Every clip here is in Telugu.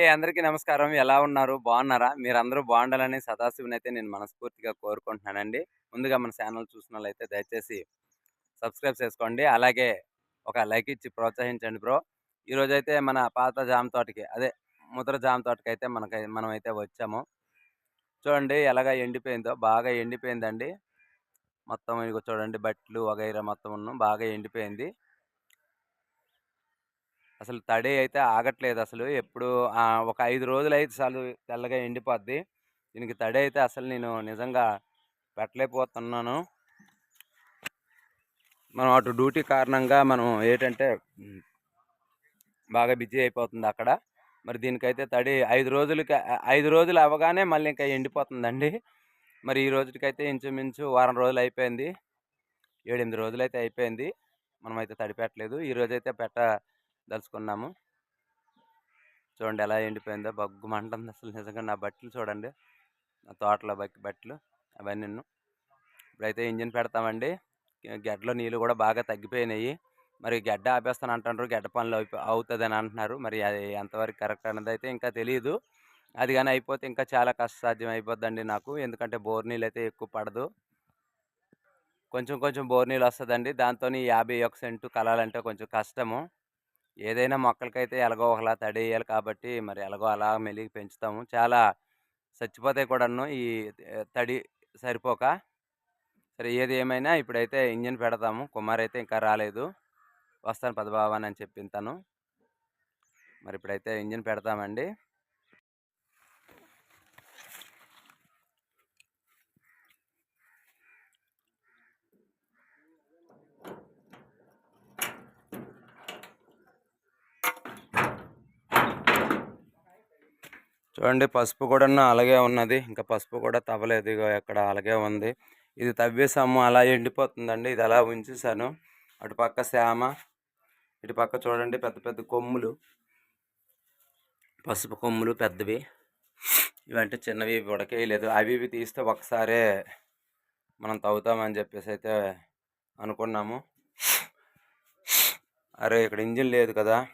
ఓకే. అందరికీ నమస్కారం. ఎలా ఉన్నారు? బాగున్నారా? మీరందరూ బాగుండాలని సదాశివుని అయితే నేను మనస్ఫూర్తిగా కోరుకుంటున్నానండి. ముందుగా మన ఛానల్ చూసిన దయచేసి సబ్స్క్రైబ్ చేసుకోండి. అలాగే ఒక లైక్ ఇచ్చి ప్రోత్సహించండి బ్రో. ఈరోజు అయితే మన పాత జామ తోటకి అదే ముద్ర జామ తోటకి అయితే మనకి మనం అయితే వచ్చాము. చూడండి ఎలాగ ఎండిపోయిందో బాగా ఎండిపోయిందండి. మొత్తం ఇక చూడండి బట్టలు వగైరా మొత్తం ఉన్నాం బాగా ఎండిపోయింది. అసలు తడి అయితే ఆగట్లేదు అసలు. ఎప్పుడు ఒక ఐదు రోజులు అయితే చాలు తెల్లగా ఎండిపోద్ది. దీనికి తడి అయితే అసలు నేను నిజంగా పెట్టలేకపోతున్నాను. మనం అటు డ్యూటీ కారణంగా మనం ఏంటంటే బాగా బిజీ అయిపోతుంది అక్కడ. మరి దీనికైతే తడి ఐదు రోజులకి ఐదు రోజులు అవ్వగానే మళ్ళీ ఇంకా ఎండిపోతుందండి. మరి ఈ రోజుకైతే ఇంచుమించు వారం రోజులు అయిపోయింది. ఏడెనిమిది రోజులు అయితే అయిపోయింది. మనమైతే తడి పెట్టలేదు. ఈ రోజైతే పెట్ట దలుచుకున్నాము. చూడండి ఎలా ఎండిపోయిందో బగ్గు మంటుంది అసలు. నిజంగా నా బట్టలు చూడండి. నా తోటలో బక్ బట్టలు అవన్నీ ఇప్పుడైతే ఇంజిన్ పెడతామండి. గడ్డలో నీళ్ళు కూడా బాగా తగ్గిపోయినాయి. మరి గడ్డ ఆపేస్తాను అంటున్నారు. గడ్డ పనులు అవుతుంది అవుతుందని అంటున్నారు. మరి అది ఎంతవరకు కరెక్ట్ అన్నది అయితే ఇంకా తెలియదు అది కానీ అయిపోతే ఇంకా చాలా కష్టసాధ్యం అయిపోద్దండి నాకు. ఎందుకంటే బోర్ నీళ్ళు అయితే ఎక్కువ పడదు. కొంచెం కొంచెం బోర్ నీళ్ళు వస్తుందండి. దాంతో యాభై ఒక సెంటు కలాలంటే కొంచెం కష్టము. ఏదైనా మొక్కలకైతే ఎలాగో ఒకలా తడి వేయాలి కాబట్టి మరి ఎలాగో అలా మెలిగి పెంచుతాము. చాలా చచ్చిపోతాయి కూడాను ఈ తడి సరిపోక సరే ఏది ఏమైనా ఇప్పుడైతే ఇంజిన్ పెడతాము. కుమార్ అయితే ఇంకా రాలేదు. వస్తాను పదబావన్ అని చెప్పింది తను. మరి ఇప్పుడైతే ఇంజిన్ పెడతామండి. చూడండి పసుపు కూడా అలాగే ఉన్నది. ఇంకా పసుపు కూడా తవ్వలేదు. ఇగో ఎక్కడ అలాగే ఉంది. ఇది తవ్వేసాము. అలా ఎండిపోతుందండి. ఇది అలా ఉంచేసాను. అటు పక్క శ్యామ ఇటు పక్క చూడండి పెద్ద పెద్ద కొమ్ములు. పసుపు కొమ్ములు పెద్దవి. ఇవంటే చిన్నవి ఉడకేయలేదు. అవి ఇవి తీస్తే ఒకసారే మనం తవ్వుతామని చెప్పేసి అయితే అనుకున్నాము. అరే ఇక్కడ ఇంజిన్ లేదు కదా.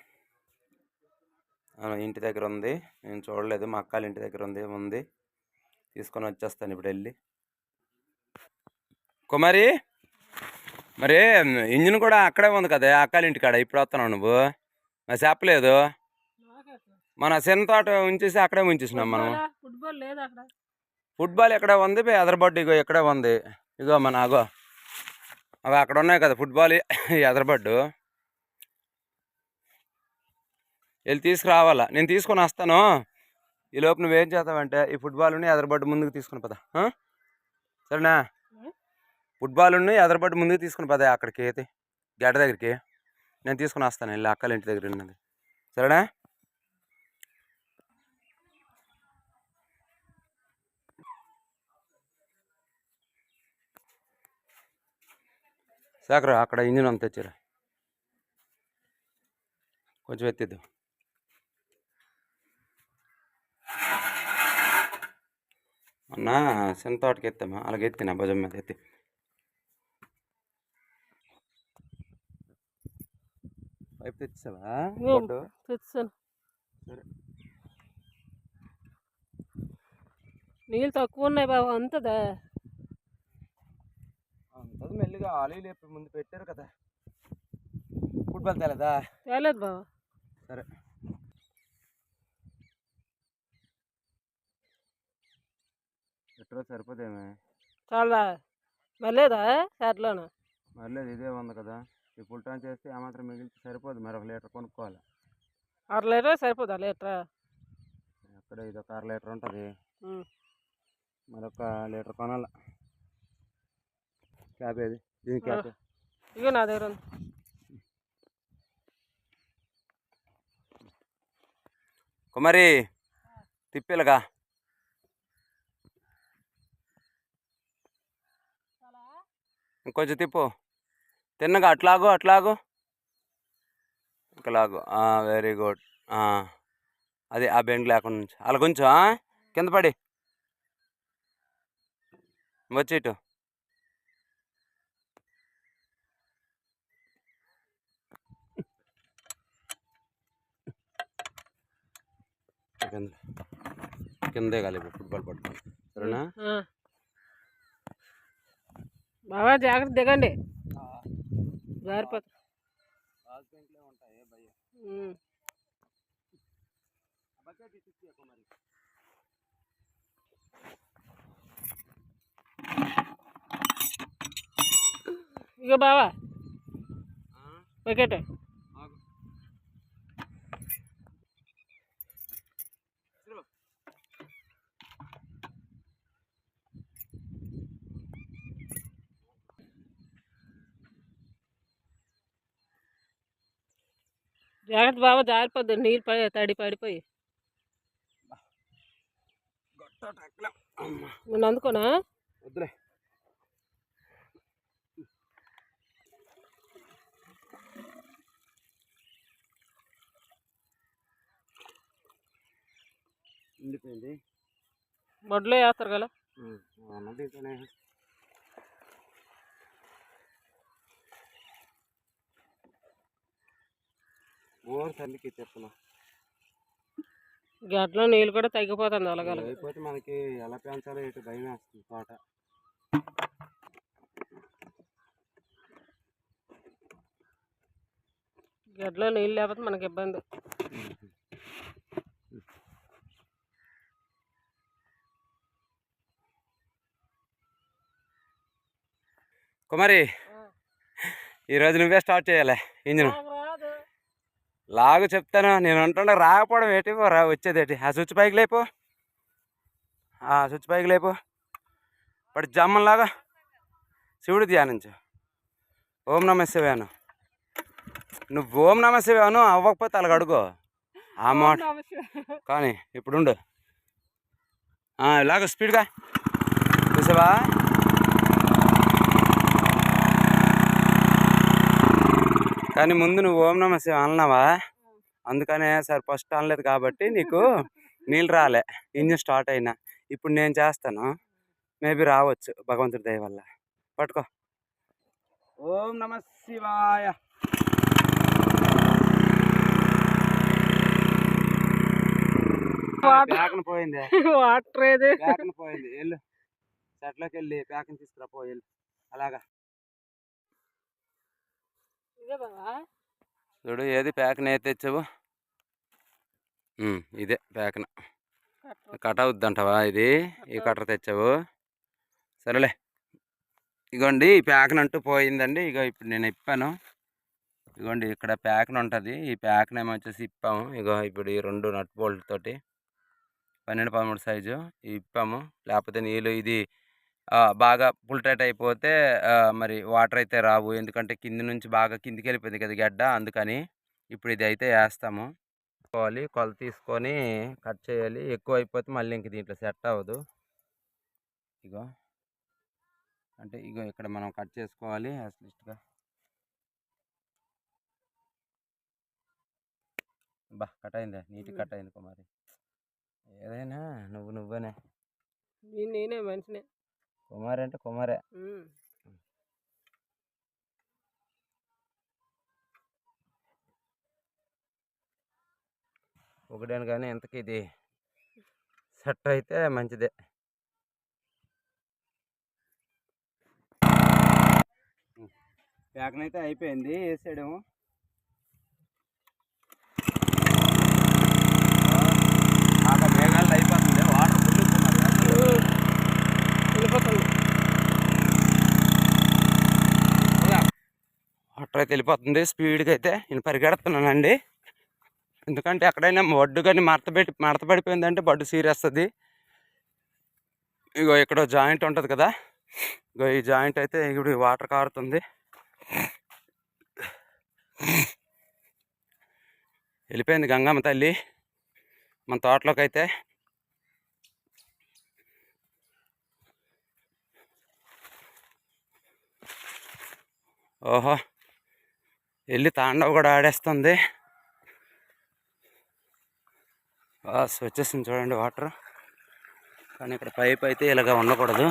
ఇంటి దగ్గర ఉంది. నేను చూడలేదు. మా అక్కల ఇంటి దగ్గర ఉంది. ఉంది. తీసుకొని వచ్చేస్తాను ఇప్పుడు వెళ్ళి. కుమారి! మరి ఇంజిన్ కూడా అక్కడే ఉంది కదా? అక్కల ఇంటి కాడ ఇప్పుడు వస్తున్నావు నువ్వు. మరి చెప్పలేదు. మన చిన్న తోట ఉంచేసి అక్కడే ఉంచేసినాం మనం. ఫుట్బాల్? లేదు అక్కడ. ఫుట్బాల్ ఎక్కడే ఉంది? ఎదరబడ్డు ఇగో ఇక్కడే ఉంది. ఇగో మన అగో. అవి అక్కడ ఉన్నాయి కదా ఫుట్బాల్ ఎదరబడ్డు. వెళ్ళి తీసుకురావాలా? నేను తీసుకొని వస్తాను. ఈ లోపు నువ్వేం చేస్తావంటే ఈ ఫుట్బాల్ని ఎదరబడ్డు ముందుకు తీసుకుని పద? సరేనా? ఫుట్బాల్ని ఎదరబడ్డు ముందుకు తీసుకుని పద అక్కడికి అయితే గడ్డ దగ్గరికి. నేను తీసుకుని వస్తాను వెళ్ళి అక్కల ఇంటి దగ్గర ఉన్నది సరేనా? సాకరా అక్కడ ఇంజిన్ అంత తెచ్చిరా. కొంచెం ఎత్తిద్దాం. అన్న చిన్న తోటకి ఎత్తామా అలాగే ఎత్తిన భుజం మీద ఎత్తి పైపు తెచ్చావా? తెచ్చాను సరే. నీళ్ళు తక్కువ ఉన్నాయి బాబు అంతదా? అంతది మెల్లిగా ఆలీ లేపి ముందు పెట్టారు కదా. ఫుట్బాల్ తెలదా? తేలేదు బాబు. సరే. ఎట్టరో సరిపోదేమే. చాలా. మళ్ళేదా షర్ట్లోన మర్లేదు ఇదే ఉంది కదా. ఈ ఫుల్ టైం చేస్తే ఏమాత్రం మిగిలితే సరిపోదు. మరి ఒక లీటర్ కొనుక్కోవాలి. అర లీటర్ సరిపోదా లీటరా? అక్కడ ఇది ఒక అర లీటర్ ఉంటుంది. మరొక లీటర్ కొనాలి. క్యాబ్ ఏది దీని. క్యాబ్. ఇగో నా దగ్గర ఉంది. కుమారి తిప్పేలుగా. ఇంకొంచెం తిప్పు. తిన్నగా అట్లాగు అట్లాగు. ఇంకలాగు వెరీ గుడ్ అది ఆ బెండ్ లేకుండా నుంచి అలా కొంచెం కింద పడి. వచ్చి ఇటు. కింద. కిందే కాలేదు ఫుట్బాల్ పట్టుకో సరేనా? బాగా జాగ్రత్త దిగండి. జారిపోతా. ఇగో బావా. బకెట్. జాగ్రత్త బావ జారిపోద్ది. నీళ్ళు పడి తడి పడిపోయి. నేను అందుకోనా వద్దులే. ఉండిపోయింది. బొడ్లో వేస్తారు కదా? తల్లికి చెప్తున్నా గడ్డలో నీళ్ళు కూడా తగ్గిపోతుంది అలాగల అయిపోతే మనకి ఎలా పెంచాలో ఇటు భయం వేస్తుంది తోట. గడ్డలో నీళ్ళు లేకపోతే మనకి ఇబ్బంది. కుమారి ఈరోజు నువ్వే స్టార్ట్ చేయాలి ఇంజిన్. లాగు చెప్తాను? నేను అంటుండే రాకపోవడం ఏంటి రా వచ్చేది ఏంటి? ఆ స్విచ్ పైకి లేపు. ఆ స్విచ్ పైకి లేపు. పడి జమ్మలాగా శివుడు ధ్యానించు. ఓం నమ శివాను నువ్వు ఓం నమ శివాను అవ్వకపోతే అలాగ అడుగు. ఆ మాట. కానీ ఇప్పుడు ఉండు ఆ, ఇలాగ స్పీడ్గా. చూసావా? కానీ ముందు నువ్వు ఓం నమ శివ అన్నావా? అందుకనే సార్ ఫస్ట్ అనలేదు కాబట్టి నీకు నీళ్ళు రాలే. ఇంజిన్ స్టార్ట్ అయినా. ఇప్పుడు నేను చేస్తాను. మేబీ రావచ్చు భగవంతుడి దయ వల్ల. పట్టుకో. ఓం నమ శివాయ. ప్యాకన పోయింది. వాటర్ పోయింది. వెళ్ళు. చెట్లోకి వెళ్ళి ప్యాకన్ తీసుకురా పో వెళ్ళు. అలాగా. చూడు ఏది ప్యాకన్ అయితే తెచ్చావు. ఇదే ప్యాకన. కట్ అవుద్దంటావా ఇది? ఈ కట్టర్ తెచ్చావు? సరేలే. ఇగోండి ఈ ప్యాకన్ అంటూ పోయిందండి. ఇగో ఇప్పుడు నేను ఇప్పాను. ఇగోండి ఇక్కడ ప్యాకన్ ఉంటుంది. ఈ ప్యాకన్ ఏమో వచ్చేసి ఇప్పాము. ఇగో ఇప్పుడు ఈ రెండు నట్ బోల్ట్ తోటి పన్నెండు పదమూడు సైజు. ఇప్పాము. లేకపోతే నీళ్ళు ఇది బాగా ఫుల్ టైట్ అయిపోతే మరి వాటర్ అయితే రావు. ఎందుకంటే కింది నుంచి బాగా కిందికి వెళ్ళిపోయింది కదా గడ్డ. అందుకని ఇప్పుడు ఇది అయితే వేస్తాము. తీసుకోవాలి కొలత తీసుకొని కట్ చేయాలి. ఎక్కువ అయిపోతే మళ్ళీ ఇంక దీంట్లో సెట్ అవ్వదు. ఇగో. అంటే ఇగో ఇక్కడ మనం కట్ చేసుకోవాలి అసలుగా బా కట్ అయిందా? నీట్ కట్ అయింది కుమారి. ఏదైనా నువ్వు నువ్వేనే. నేను నేనే మనిషినే. కుమారి అంటే కుమారే. ఒకటేను కానీ ఇంతకీ ఇది సెట్ అయితే మంచిదే. ప్యాకన్ అయితే అయిపోయింది వేసాడేమో బాగా మేఘాలు అయిపోతుంది వాటర్ ఫుల్ ఉమ్. వెళ్ళిపోతుంది అక్కడికి వెళ్ళిపోతుంది. స్పీడ్గా అయితే నేను పరిగెడుతున్నానండి. ఎందుకంటే ఎక్కడైనా బడ్డు కానీ మడత పెట్టి మడత పడిపోయిందంటే బడ్డు సీరేస్తుంది. ఇగో ఇక్కడ జాయింట్ ఉంటుంది కదా. ఇగో ఈ జాయింట్ అయితే ఇప్పుడు వాటర్ కారుతుంది. వెళ్ళిపోయింది గంగమ్మ తల్లి మన తోటలోకి అయితే. ఓహో! వెళ్ళి తాండవ కూడా ఆడేస్తుంది. బాస్ వచ్చేసింది చూడండి వాటర్. కానీ ఇక్కడ పైప్ అయితే ఇలాగ ఉండకూడదు.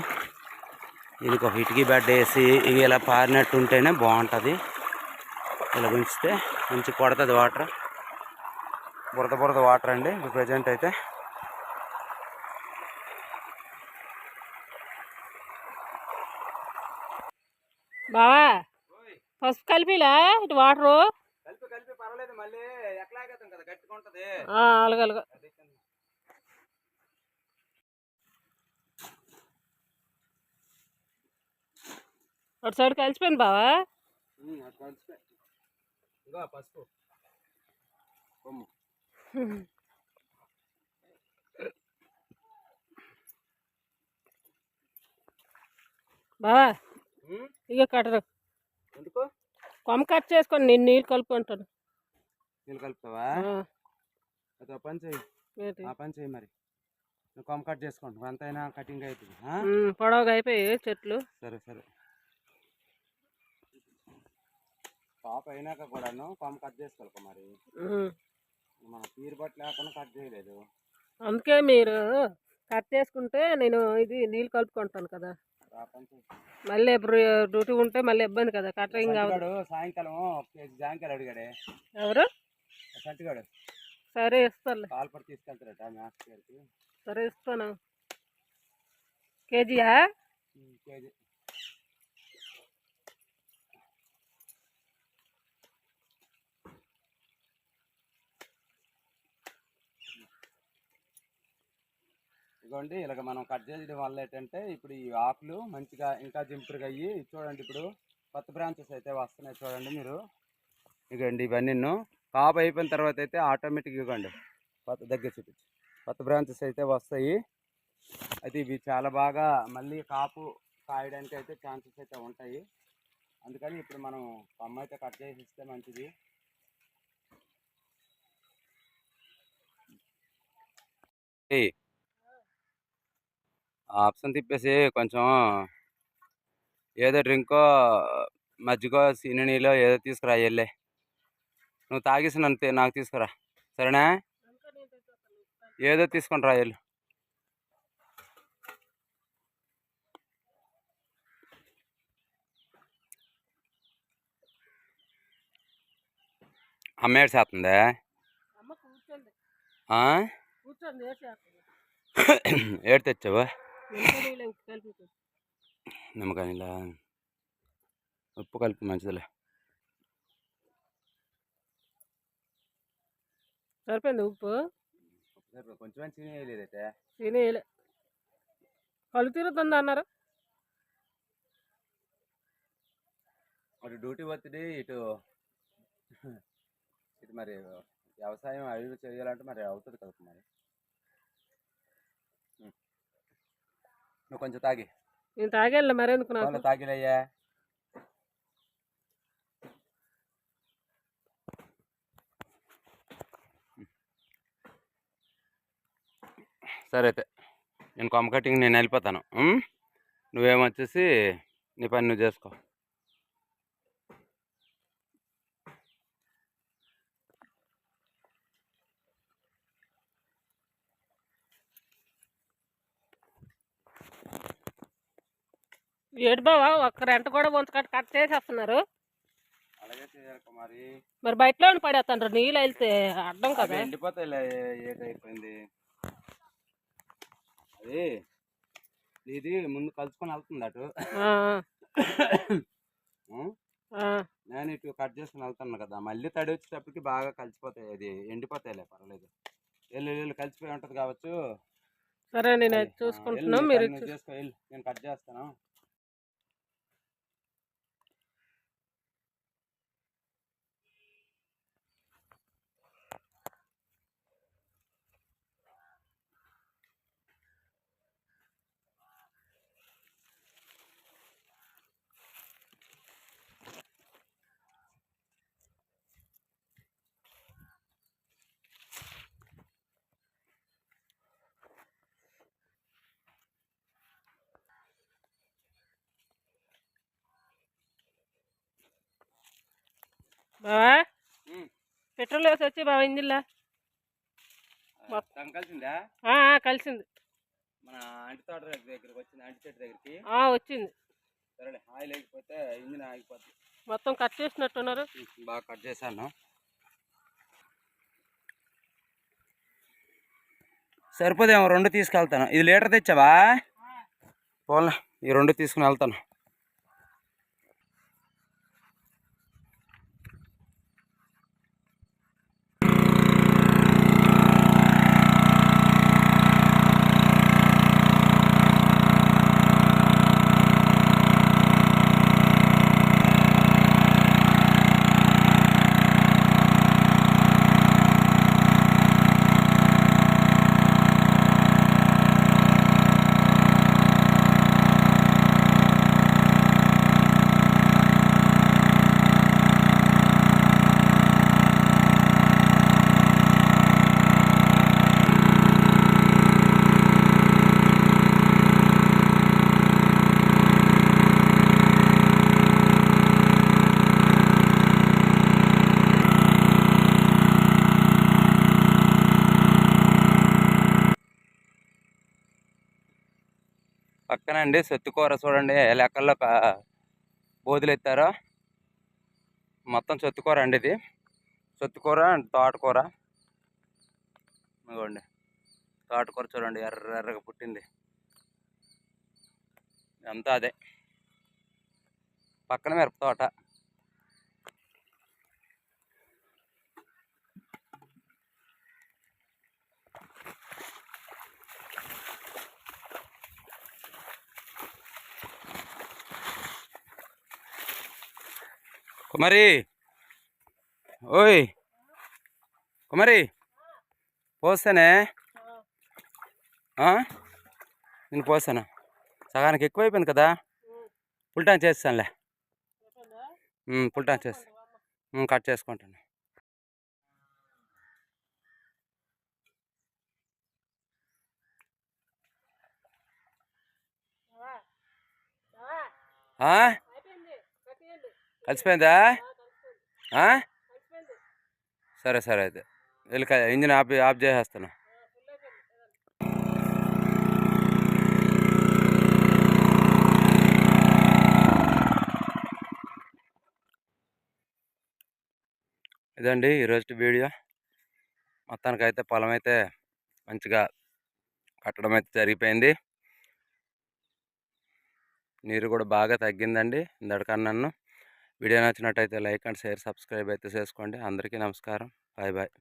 దీనికి ఒక ఇటుకీ బెడ్ వేసి ఇవి ఇలా పారినట్టు ఉంటేనే బాగుంటుంది. ఇలా ఉంచితే మంచి పడుతుంది వాటర్. బురద బురద వాటర్ అండి ప్రజెంట్ అయితే. బావా పసుపు కలిపిలా? ఇటు వాటరు? కలిపి కలిపి పర్వాలేదు మళ్ళీ కదా గట్టిగా ఉంటది. అలగలగ అటు సైడ్ కలిసిపోయింది బావా? పసుపు. బావా ఇక కట్టరు. ఎందుకు? కొమ్మ కట్ చేసుకొని నేను నీళ్ళు కలుపుకుంటాను. నీళ్ళు కలుపుతావా? అది పని చేయి ఏంటి? ఆ పని చేయి మరి. నువ్వు కొమ్మ కట్ చేసుకోండి. అంతైనా కటింగ్ అవుతుంది పొడవుగా అయిపోయాయి చెట్లు. సరే సరే. పాప అయినాక కూడాను కొమ్మ కట్ చేసుకోవాలి మరి. మన పీరు బట్టి లేకుండా కట్ చేయలేదు. అందుకే మీరు కట్ చేసుకుంటే నేను ఇది నీళ్ళు కలుపుకుంటాను కదా. మళ్ళీ ఎప్పుడు డ్యూటీ ఉంటే మళ్ళీ ఇబ్బంది కదా కటరింగ్ సాయంకాలం ఎవరు? సరే గారికి. సరే ఇస్తాను. కేజీయా? కేజీ. ఇదిగోండి ఇలాగ మనం కట్ చేయడం వల్ల ఏంటంటే ఇప్పుడు ఈ ఆకులు మంచిగా ఇంకా జింపురుగా అయ్యి చూడండి ఇప్పుడు కొత్త బ్రాంచెస్ అయితే వస్తున్నాయి చూడండి మీరు. ఇదిగోండి ఇవన్నీ కాపు అయిపోయిన తర్వాత అయితే ఆటోమేటిక్ ఇవ్వండి కొత్త దగ్గర చూపించు. కొత్త బ్రాంచెస్ అయితే వస్తాయి. అయితే ఇవి చాలా బాగా మళ్ళీ కాపు కాయడానికి అయితే ఛాన్సెస్ అయితే ఉంటాయి. అందుకని ఇప్పుడు మనం కొమ్మ అయితే కట్ చేసి ఇస్తే మంచిది. ఏ ఆప్షన్ తిప్పేసి కొంచెం ఏదో డ్రింకో మజ్జిగో సీని నీళ్ళు ఏదో తీసుకురా వెళ్ళే. నువ్వు తాగేసి నన్ను నాకు తీసుకురా. సరేనా? ఏదో తీసుకొని రా వెళ్ళు. అమ్మ ఏడు చేస్తుందా. ఏడు తెచ్చావా? నిమ్మకాయ నీళ్ళ ఉప్పు కలిపి మంచిదిలే. సరిపోయింది ఉప్పు? కొంచెం చిని వేయలేదైతే కళ్ళు తిరుగుతుంది అన్నారు? అటు డ్యూటీ ఒత్తిడి ఇటు ఇటు మరి వ్యవసాయం అవి ఇవి చేయాలంటే మరి అవుతుంది కదా మరి. నువ్వు కొంచెం తాగి. నేను తాగేళ్ళ మరెందుకు నాకు? వాళ్ళు తాగిలయ్యా. సరే అయితే నేను కొమ్మ కటింగ్ నేను వెళ్ళిపోతాను? నువ్వేమొచ్చేసి నీ పని నువ్వు చేసుకో. ఏడు బావా ఒక్క రెంట కూడా ఉంచకట్ట కట్ చేసేస్తున్నారు. మరి బయటలో పడేస్తాను నీళ్ళు వెళ్తే అడ్డం కదా. అయిపోయింది. అది ఇది ముందు కలుసుకొని వెళ్తుంది అటు. నేను ఇటు కట్ చేసుకుని వెళ్తాను కదా మళ్ళీ తడి వచ్చేటప్పటికి బాగా కలిసిపోతాయి అది ఎండిపోతాయిలే పర్వాలేదు. వెళ్ళు వెళ్ళు కలిసిపోయి ఉంటుంది కావచ్చు. సరే నేను చూసుకుంటున్నాను మీరు నేను కట్ చేస్తాను. బావా. పెట్రోల్ వేసి వచ్చి బావా ఇంజిల్లా మొత్తం. కలిసిందా? ఆ, ఆ, కలిసింది. మన అంటి తోట దగ్గరికి వచ్చింది అంటి చెట్టు దగ్గరికి. ఆ, వచ్చింది. సరేలే ఆయిల్ లేకపోతే ఇంజిన్ ఆగిపోద్ది. మొత్తం కట్ చేసినట్టున్నారు. బాగా కట్ చేశాను. సరిపోదేమో రెండు తీసుకెళ్తాను. ఇది లీటర్ తెచ్చావా? పోలే ఈ రెండు తీసుకుని వెళ్తాను. పక్కన అండి సొత్తుకూర చూడండి ఏ లెక్కల్లో క- బోధులు ఎత్తారో మొత్తం సొత్తుకూర అండి ఇది. సొత్తుకూర అండ్ తోటకూర. ఇదిగోండి. తోటకూర చూడండి ఎర్ర ఎర్రగా పుట్టింది. అంతా అదే. పక్కన మిరప తోట. కుమారి. ఓయ్. కుమారి. పోస్తానే. నేను పోస్తాను. సగానికి ఎక్కువైపోయింది కదా? ఫుల్ చేస్తానులే. ఉమ్, చేస్తా. కట్ చేసుకుంటాను. ఆ? కలిసిపోయిందా? సరే సరే అయితే. వెళ్ళి ఇంజిన్ ఆఫ్ ఆఫ్ చేసేస్తాను. ఇదండి ఈరోజు వీడియో. మొత్తానికైతే పొలం అయితే మంచిగా కట్టడం అయితే జరిగిపోయింది. నీరు కూడా బాగా తగ్గిందండి. ఇందడికన్నా వీడియో నచ్చినట్టయితే లైక్ అండ్ షేర్ సబ్స్క్రైబ్ అయితే చేసుకోండి. అందరికీ నమస్కారం. Bye bye.